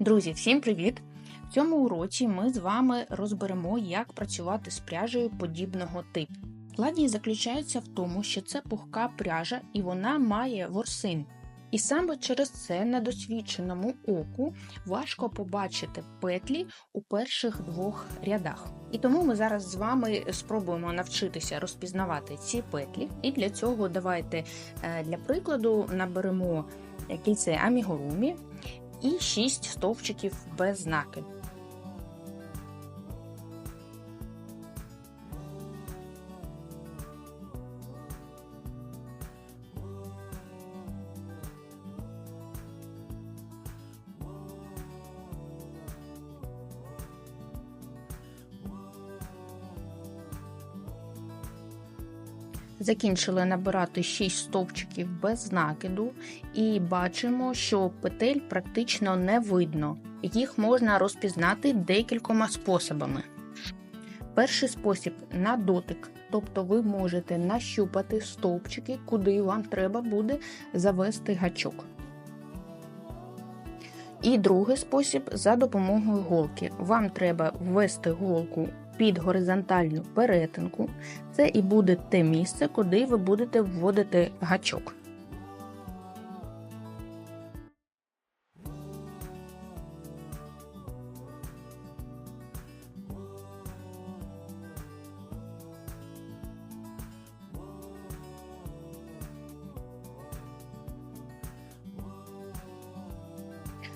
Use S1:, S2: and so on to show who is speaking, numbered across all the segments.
S1: Друзі, всім привіт! В цьому уроці ми з вами розберемо, як працювати з пряжею подібного типу. Складність заключається в тому, що це пухка пряжа і вона має ворсин. І саме через це недосвідченому оку важко побачити петлі у перших двох рядах. І тому ми зараз з вами спробуємо навчитися розпізнавати ці петлі. І для цього давайте е, для прикладу наберемо кільце амігурумі і 6 стовпчиків без знаки. Закінчили набирати 6 стовпчиків без накиду, і бачимо, що петель практично не видно. Їх можна розпізнати декількома способами. Перший спосіб на дотик, тобто ви можете нащупати стовпчики, куди вам треба буде завести гачок. І другий спосіб за допомогою голки. Вам треба ввести голку під горизонтальну перетинку. Це і буде те місце, куди ви будете вводити гачок.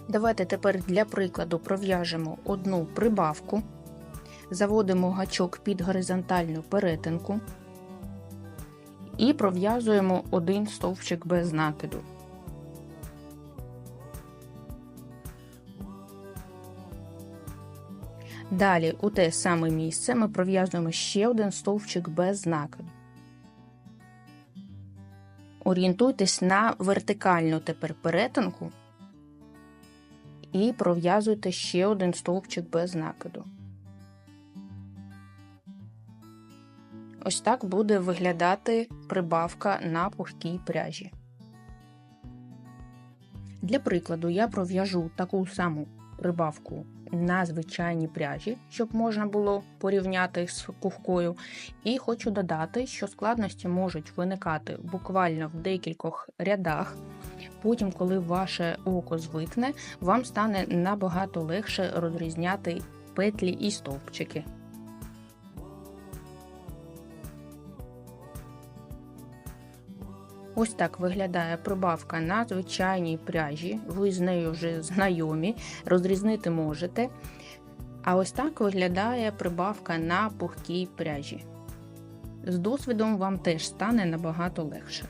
S1: Давайте тепер для прикладу пров'яжемо одну прибавку, заводимо гачок під горизонтальну перетинку і пров'язуємо один стовпчик без накиду. Далі у те саме місце ми пров'язуємо ще один стовпчик без накиду. Орієнтуйтесь на вертикальну тепер перетинку і пров'язуйте ще один стовпчик без накиду. Ось так буде виглядати прибавка на пухкій пряжі. Для прикладу, я пров'яжу таку саму прибавку на звичайній пряжі, щоб можна було порівняти з пухкою. І хочу додати, що складності можуть виникати буквально в декількох рядах. Потім, коли ваше око звикне, вам стане набагато легше розрізняти петлі і стовпчики. Ось так виглядає прибавка на звичайній пряжі. Ви з нею вже знайомі, розрізнити можете. А ось так виглядає прибавка на пухкій пряжі. З досвідом вам теж стане набагато легше.